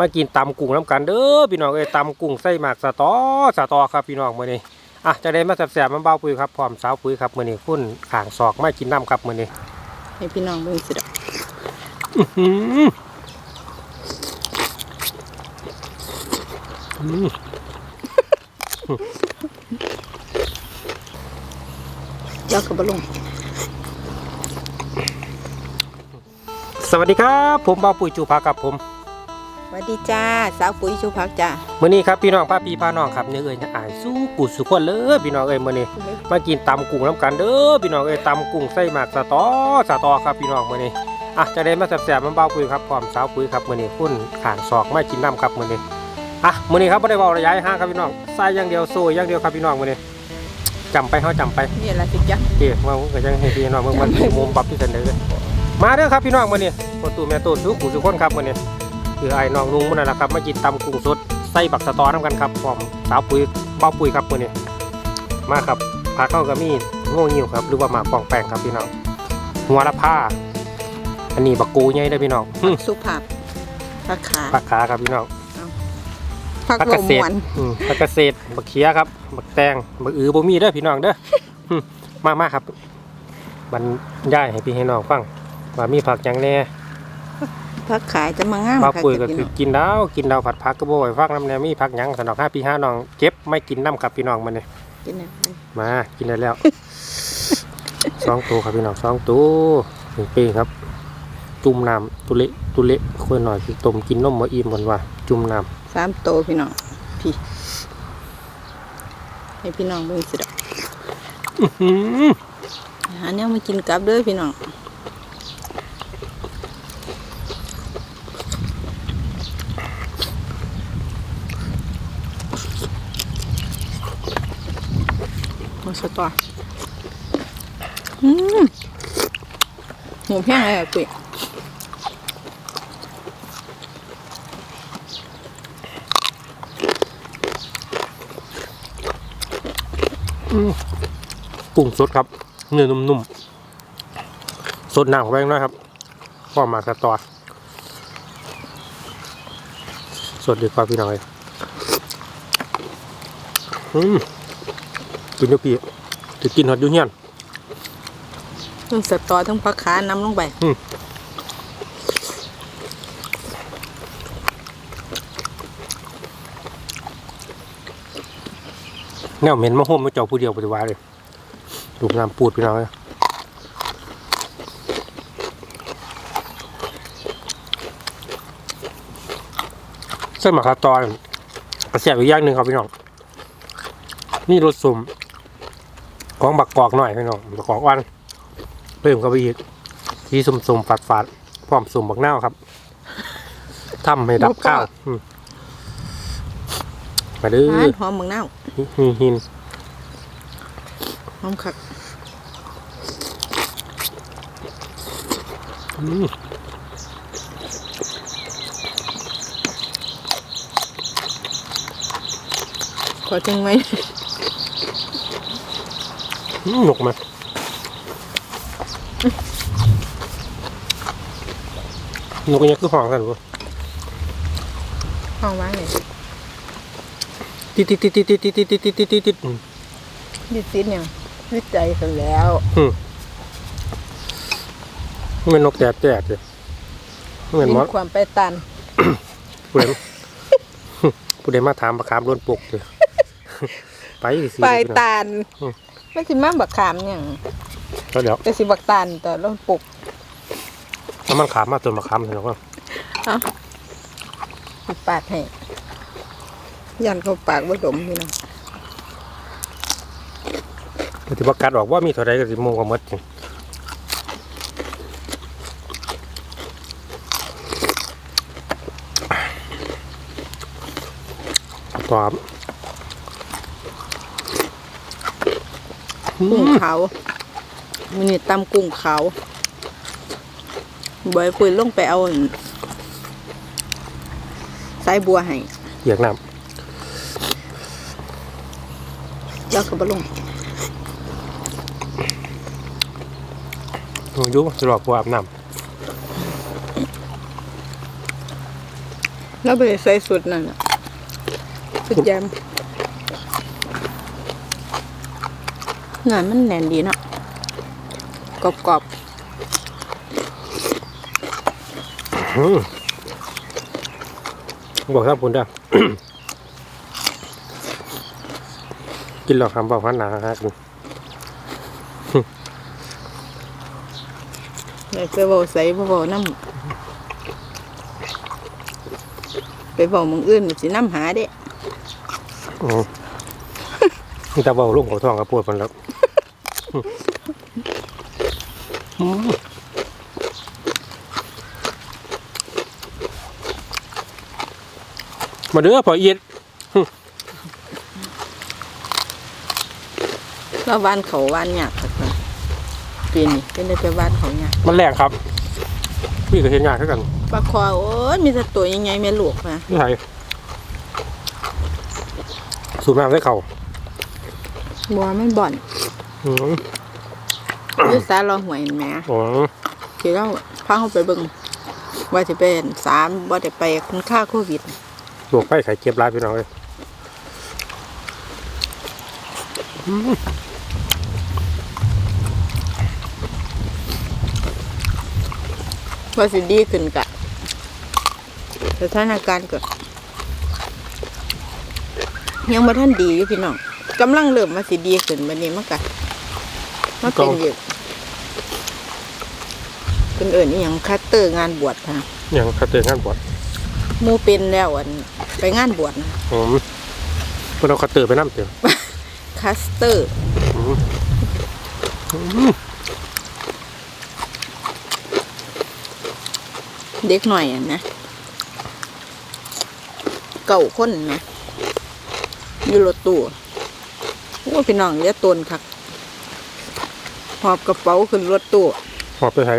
มากินตำกุ้งน้ำกันเด้อพี่น้องเอ้ยตำกุ้งไส้หมากสะตอสะตอครับพี่น้องมื้อนี้อะจะได้มาแซ่บๆมันเบาปุ๋ยครับพร้อมสาวปุ๋ยครับมื้อนี้คุณข้างศอกมากินน้ำครับมื้อนี้ให้พี่น้องเบิ่งสิดอกอื้อหืออืมแล้วก็บ่ลงสวัสดีครับ ผมเบาปุ๋ยจูภาครับผมส วัสดีจ้าสาวปุ๋ยชูพักจ้ามื้อนี้ครับพี่น้องป้าพี่พาน้องครับเนื้อเอ้ยนะอายสู้กูสุขคนเลยพี่น้องเอ้ยมื้อนี้มากินตำกุ้งน้ำกันเด้อพี่น้องเอ้ยตำกุ้งไส้หมากสะตอสะตอครับพี่น้องมื้อนี้อะจะได้มาแซ่บๆมันเบาปุ๋ยครับพร้อมสาวปุ๋ยครับมื้อนี้คุณข้างศอกมากินน้ำครับมื้อนี้อะมื้อนี้ครับบ่ได้เว้าระยะห่างครับพี่น้องใส่อย่างเดียวโซ่อย่างเดียวครับพี่น้องมื้อนี้จำไปเฮาจำไปนี่แหละสิจ้ะโอเคมาก็ยังให้พี่น้องเบิ่งมันมุมปรับที่เสนอมาเด้อครับพี่น้องมื้อนี้พ่อตู่แม่ตู่ทุกผู้ทุกคนครับมื้อนี้ คือไอ้น้องนุ่งมื้อนั้นล่ะครับมากินตำกุ้งสดใส่บักสะตอน้ำกันครับพร้อมสาวปุ๋ยเบาปุ๋ยครับมื้อนี้มาครับผักเข้าก็มีโง่งิ้วครับหรือว่าหมากปองแปงครับพี่น้องหัวละผ้า อันนี้บักกูใหญ่ได้อพี่น้องหึสุภาพผักขาผักขาครับพี่น้องผักผักลเกมษมตวรนอืมผักเกษตรบักเขียครับบักแตงบักอือบ่มีเด้อพี่น้องเด้อหึมามาครับบรรยายให้พี่ให้น้องฟังว่ามีผักหยังแน่ ผักขายจะมางามป้าค่ะปุ๋ยก็พี่คือน้องกินดาวกินดาวผัดผักก็บ่ไหวฟังน้ำแน่มีผักหยังสนอกห้าพี่ห้าน้องเก็บไม่กินน้ำครับพี่น้องมันนี่กินนะมากินได้แล้วสองตัวครับพี่น้องสองตัวหนึ่งปีครับ จุ่มน้ำตุเละตุเละค่อยหน่อยคือต้มกินนมมาอิ่มบนว่า จุ่มน้สามโตพี่น้องพี่ให้พี่น้องเบิ่งสิดอกำอื้อหือหาแนวมากินกับเด้อพี่น้อง สตออืมหมูแพงเลยอะปุ๋ยกุ้งสดครับ เนื้อนุ่มๆ สดน้ำเข้าไปหน่อยครับพอมาสตอสดดีกว่าพี่น้องเลยอืม กินเดี๋ยวพี่จะกินหอดอยุ่เฮียนทั้งสตอทั้งผักขาน้ำลงไปแนวเหม็นมะฮมมาเจ้าผู้เดียวปฏิวัติเลยดูน้ำปูดพี่น้องเลยเส้นหมากคาตอนกระเสียบอีกอย่างหนึ่งครับพี่น้อง นี่รสสม ของบักกอกหน่อยพี่น้องบักกอกวันเพิ่มเข้าไปอีกที่สมสมๆฝาดฝาดๆพร้อมสมบักเน่าวครับทำให้ดับข้าวอืมมาเด้หอหอมเมืองนาวหินหินหอมคักอืมขอจึงไว้อืม หนุกไหมหนุกยังคือห้องกันบ่ห้องว่างเลยติดติดติดติดติดติดติดติดติดติดติดอืมยึดซิดเนี่ยยึดใจกันแล้วมันเป็นนกแตดแตดเลยมันเป็นมีมอสความไปตันผู้ใดผู้ใดมาถามประคามล้วนปกเลยไปสิไปตันอืม ไม่สิมาบักขามเนี่ยงแล้วเดี๋ยวแต่สิบักตันแต่เราปลุกถ้ามันขามมาตัวมาขามเถอะว่าสิปาดให้ยันเข้าปากว่าดมพี่น้องที่ประกาศออกว่ามีเท่าไรก็สิโมงกว่าหมดจริงตอบ กุ้งขาวมันนี่ตำกุ้งขาวบอยคุยลงไปเอาสายบัวให้เหยียกน้แล้วก็บลงำอยุจะหลอกบัวอาบน้แล้วไปใส่สุดนั่นน่ะสุดแยม เนื้อมันแน่นดีเนาะกรอบอืมบอกท่านคุณเด้อกินหรอกคำบอกพันหนาฮะกินๆเลยไปเบาใส่บ่เบาน้ำไปเบามึงอื่นมันสิน้ำหาเด้อืม นี่ตาเบาลูกของทองกับปวดมันแล้วอืมมาเด้อพอเอียดแล้ววานเขาวานยากครับปีนี้เป็นได้ไปวานเขายากมันแรงครับ พี่ก็เห็นยากเท่ากันปลาคอโอ้ยมีแต่ตัวใหญ่ๆแม่ลูกนะนี่ไทยสูบน้ำได้เข่า บัวมันบ่อนอืมอยุสารอหวยแหม่อ๋อที่เราพาเขาไปเบิ่งว่าจะเป็นสามว่าจะไปคุณค่าโควิดลวกไปไข่เจ็บร้ายพี่น้องเลยว่าสิดีขึ้นกะสถานการณ์ก็ยังบ่ท่านดีอยู่พี่น้อง กำลังเริ่มมาสิดีขึ้นบัดนี้มันกะมาเป็นอยู่เป็นเอิ่นอีหยังคัตเตอร์งานบวชค่ะอย่างคาเตงงานบวชหมูเป็นแล้วอันไปงานบวชนะอืมเพื่อนเอาคาเตอร์ไปน้ำเต็มคัสเตอร์อืมอืมเด็กหน่อยอะนะเก่าคนนะอยู่รถตู้ โอ้พี่น้องเรียกตนคักหอบกระเป๋าขึ้นรถตู้หอบไปไทย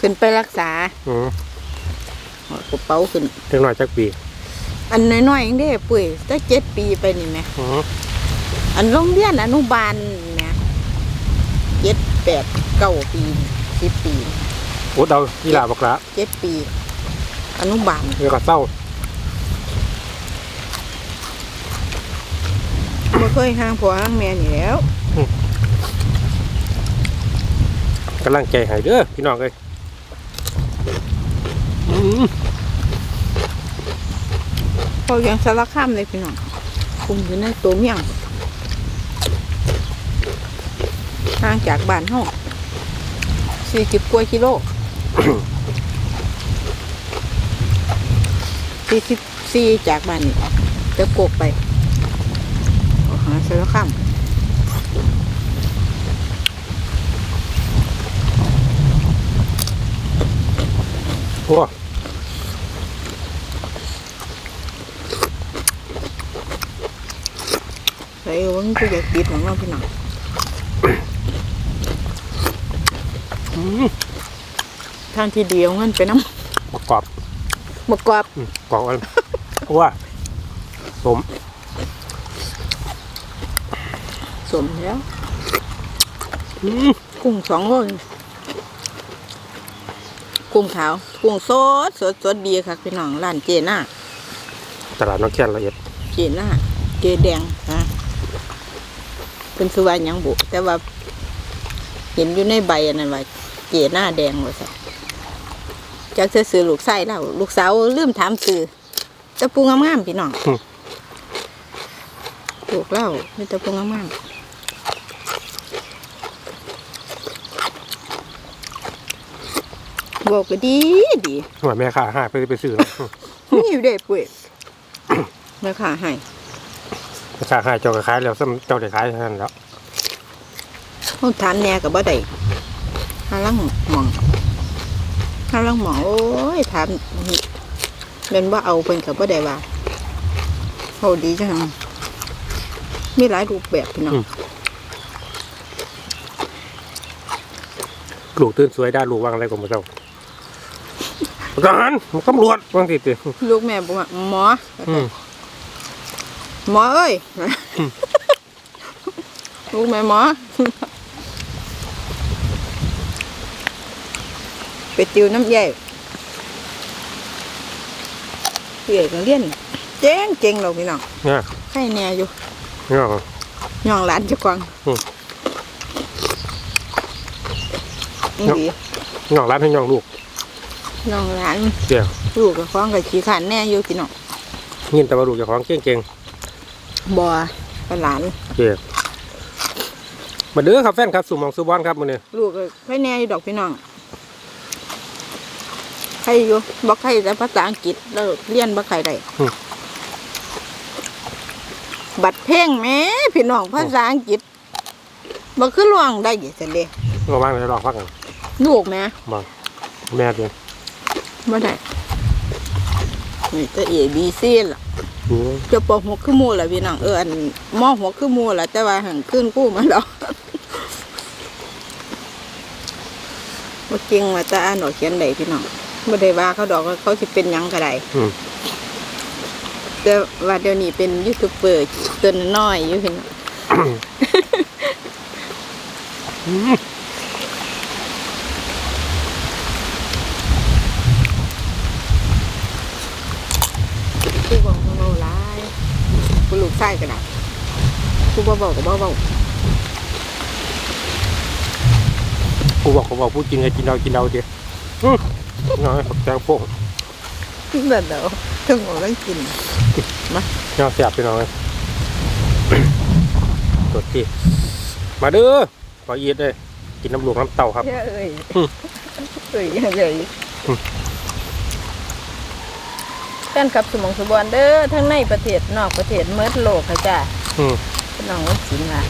ขึ้นไปรักษาอืมหอบกระเป๋าขึ้นเล็กน้อยจักปีอันน้อยๆเองเด้ปุ้ยตั้งเจ็ดปีไปนี่ไหมอืมอันโรงเรียนอนุบาลนะเจ็ดแปดเก้าปีสิบปีโอ้เอาอีหลาบอกละเจ็ดปี อนุบาลเดี๋ยวก็เศร้า ไม่เคยห่างผัวห่างแม่นี่แหล้วกำลังใจให้เด้อพี่น้องเลยอืมพอยังสารคามเลยพี่น้องคุมอยู่ในตัวเมียงห่างจากบ้านห้องสี่สิบกว่ากิโลสี่สิบสี่จากบ้านนี่จะโกกไป ออกหาสารคามโอ้ใส่ว่ามันก็อยากติดของเราพี่น้องอืมทางที่เดียวเงินไปน้ประกอบำบกกรอบอืมกรอบกันเพราะว่าสม สมแล้วอืมกุ้งสองโลนี่กุ้งขาวกุ้งสดสดสดดีค่ะพี่น้องร้านเจน่าตลาดน้องแคนละเอียดเจน่าเจแดงนะเป็นสุวรรณยังบุ แต่ว่า เห็นอยู่ในใบอันนั้นว่าเจน่าแดงว่าสัจากจะซื้อลูกไส้แล้วลูกสาวลืมถามซื้อแต่ปูงามๆพี่น้องลูกเล่าไม่แต่ปูงามๆ บอกก็ดีดีหัวแม่ค้าห้าไปไปซื้อเนาะนี่อยู่เด็ปุ้ยแม่ค่ะให้แม่ค้าห้าเจ้าก็ขายแล้วซ้ำเจ้าได้ขายเท่านั้นแล้วเขาถามแหน่กับบ่ได้หาลังหมองหาลังหมองโอ้ยถามเป็นว่าเอาเป็นกับบ่ได้ว่าโหดีจังมีหลายรูปแบบพี่น้องลูกตื่นสวยได้ลูกวางอะไรของพระเจ้า ประกันตำรวจวางติดติลูกแม่บอกว่าหมออืม หมอเอ้ยลูกแม่หมอ ไปติวน้ำใหญ่ไปพี่เอกก็เรียนเจ๋งเจ๋งเราพี่น้องเนี่ยใครแน่อยู่เนี่ย ย่องหลานเจะกวางอืม นี่ดีย่องร้านให้ย่องลูก ย่องหลานเดี๋ยวลูกกับฟ้องกับขี้ขานแน่อยู่พี่น้องยินแต่ว่าลูกเจ้าของเก่งบัวกับหลาน ๆเดี๋ยวมาเด้อครับแฟนครับสู่หมองสู่บอลครับมื้อนี้ลูกก็ใครแน่อยู่ดอกพี่น้องใครอยู่บอกใครแต่ภาษาอังกฤษแล้วเรียนบ่ใครได้บัดเพ่งแหม่พี่น้องภาษาอังกฤษบ่คือล่วงได้ยี่สิเลยก็ว่างเลยรอพักกันลูกแหม่บ่แม่เด้อ บ่ได้นี่จะ A B C ล่ะอืมจะปหกคือหมู่ล่ะพี่น้องเอออันมหกคือหมู่ล่ะแต่ว่าหังขึ้นกู้มาแล้วบ่จริงว่าจะอ่านออกเขียนได้พี่น้องบ่ได้ว่าเขาดอกว่าเขาสิเป็นหยังก็ได้อืมแต่ว่าเดี๋ยวนี้เป็นยูทูบเบอร์ตัวน้อยอยู่พี่น้อง อืม ผู้บอกก็เบาหลาย ผู้ลูกชายก็ได้ผู้บ่เบาก็บ่เบากูบอกกูบอกพูดจริงไงกินเรากินเราเดียวอืมน้อยผักแตงโป่งแบบเดียวถึงบอกต้องกินน้อยแสบไปหน่อยกดที่มาเด้อขอเอียดเลยกินน้ำหลวงน้ำเต่าครับเฮ้ยเอ้ยอืมเอ้ยเอ้ยอืม แฟนคลับสมองสมบวนเด้อทั้งในประเทศนอกประเทศเมิดโลกค่ะจ้าอืมพี่น้องวันศิลมา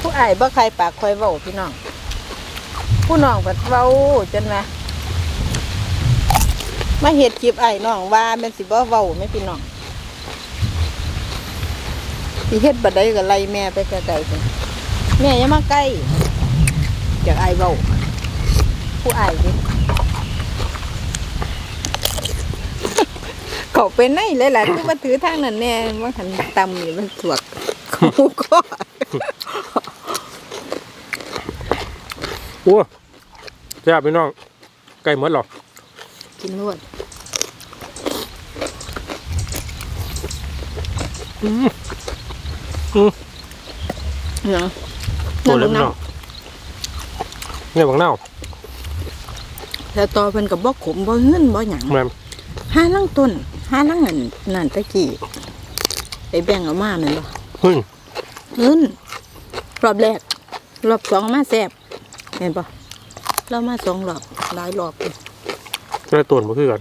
ผู้อายบ่ใครปากคอยเว้าพี่น้อง ผู้น้องก็เว้าจนว่ามาเฮ็ดคลิปไอ้ายน้องว่าแม่นสิบ่เว้าแม่พี่น้องสิเฮ็ดบัดใดก็ไล่แม่ไปไกลๆพุ่นแม่อย่ามาใกล้อยากอายเว้า ผู้อายดิเขาเป็นไงเลยล่ะคือว่าถือทางนั้นแน่ว่าหันตำนี่มันสวกเขาก็โอ้แซ่บพี่น้องใกล้หมดหรอกินรวดอืมอืมเนาะโอ้เลยพี่น้องเนี่ยบางเน่า แล้วต่อเพิ่นกับบ่ขมบ่เงินบ่หยังแม่นห้าลังต้นห้าลังอันนั่นตะกี้ไปแบ่งเอามาแม่นบ่เฮ้ยเงินรอบแรก รอบสองมาแซ่บแม่นบ่เรามาสองรอบหลายรอบอยู่ก็ได้ตัวมาคือกัน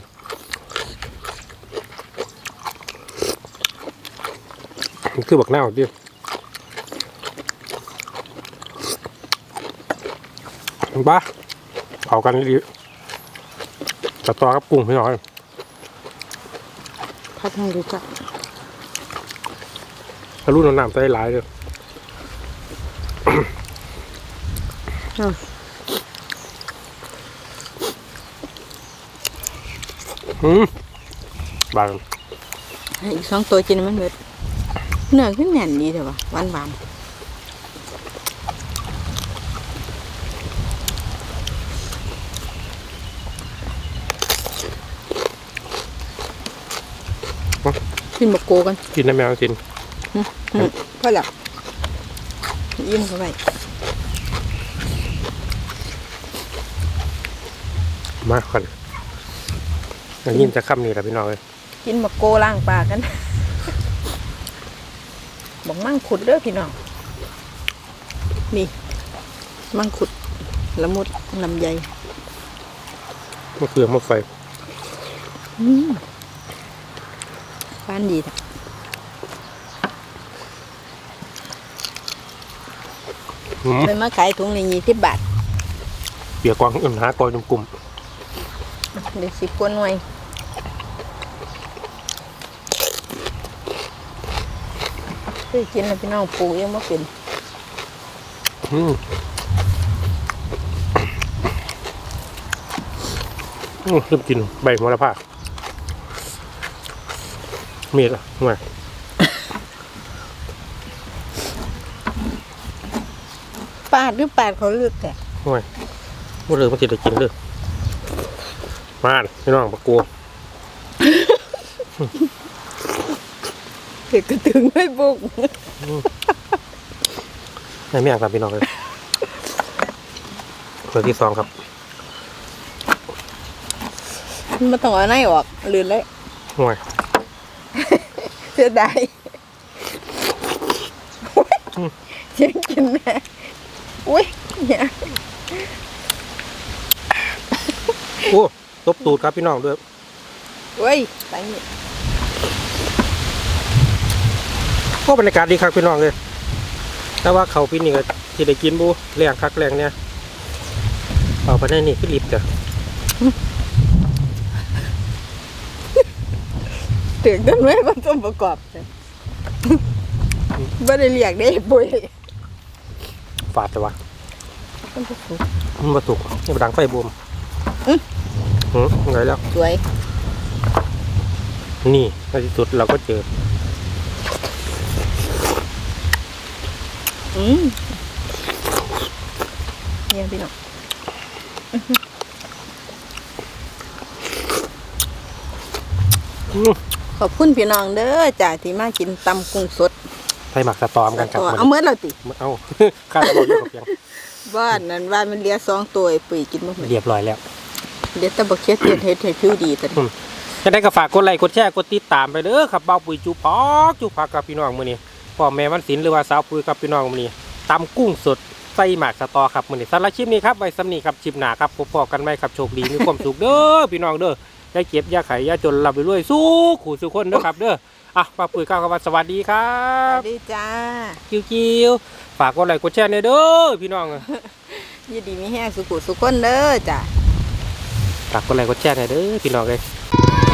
มันคือบักเน่าดิบ้าเอากันดี จะต่อกับกุ้งพี่น้องพัดให้รู้จักถ้ารุ่นน้ำใส่หลายเลยเนาะอืมบางให้อีกสองตัวกินมันเบิดเนื้อขึ้นแน่นดีเถอะวะหวานหวาน กินบกโกกันกินได้แมวสินอืมพอแล้วยิ้มเข้าไปมาก่อนได้ยินจะคำนี้แหละพี่น้องเลยกินบกโกล้างปากกัน บอกมั่งขุดเด้อพี่น้อง นี่มั่งขุดละมุดลำไยมะเขือมะไฟ อืม บ้านดีนะอืมเลยมาขายถุงละยี่สิบบาท เปียกกวางอื่นหากอยจุ่มกลุ่มเดี๋ยวสิบกว่าหน่วยคือกินแล้วพี่น้องปลูกยังไม่เป็นอืมอืมเริ่มกินใบมรภาพเมียดอะมาปาดหรือปาดเขาเลือกแต่ห่วยมื่อเริ่มมากินได้กินเลยมาพี่น้องปะกูเห็ดกระถึงไม่บุกในเมียงครับพี่น้องเลยเบอร์ที่สองครับมันต้องเอาไหนออกลืนเลยห่วย เสียดายยังกินแม่อุ้ยเนี่ยโอ้ตบตูดครับพี่น้องด้วยเว้ยไปนี่ก็บรรยากาศดีครับพี่น้องเลยแต่ว่าเขาพี่นี่ก็ที่ได้กินบูแรงคักแรงเนี่ยเอาไปได้นี่คือลิบจ้ะ ถึงกันไหมมันต้องประกอบเลยไม่ได้เรียกได้ปุ้ยฝาดแต่ว่ามันบ่สุกมันมาสุกนี่ดังไฟบูมอื้ออืมไงแล้ว สวย นี่ในที่สุดเราก็เจอ อืมเนี่ยพี่น้องอืม ขอบคุณพี่น้องเด้อจ้าที่มากินตำกุ้งสดไฟหมักสตอมกันครับเอาเมื่อเราติเอาข้าวเราอยู่กับเพียงบ้านนั้นว่ามันเหลียสองตัวไอ้ปุ๋ยกินบ่หมดเรียบร้อยแล้วเดี๋ยวแตะบักเช็ดเฮ็ดเฮ็ดให้ผิวดีแต่จะได้ก็ฝากกดไลค์กดแชร์กดติดตามไปเด้อครับเบาปุ๋ยจูพอกจูพักกับพี่น้องมื้อนี้พ่อแม่วันศิลป์หรือว่าสาวปุ๋ยกับพี่น้องมื้อนี้ตำกุ้งสดใส่หมากสตอครับมื้อนี้สำหรับคลิปนี้ครับไว้สำนีครับคลิปหน้าครับพบกันไหมครับโชคดีมีความสุขเด้อพี่น้องเด้ออ ย่าเก็บอย่าไขอย่าจนรับไปรวยสู้ขู่สู้คนเด้อครับ เด้ออะป้าปุ๋ยก้าวคำว่าสวัสดีครัสบ วัสดีจ้ากิ้วกิ้วฝากกดไลค์กดแชร์ในอยเด้อพี่น้อง ยินดีมีแห้งสุขุสุขคนเด้อจ้า ฝากกดไลค์กดแชร์ในอยเด้อพี่น้องเลยส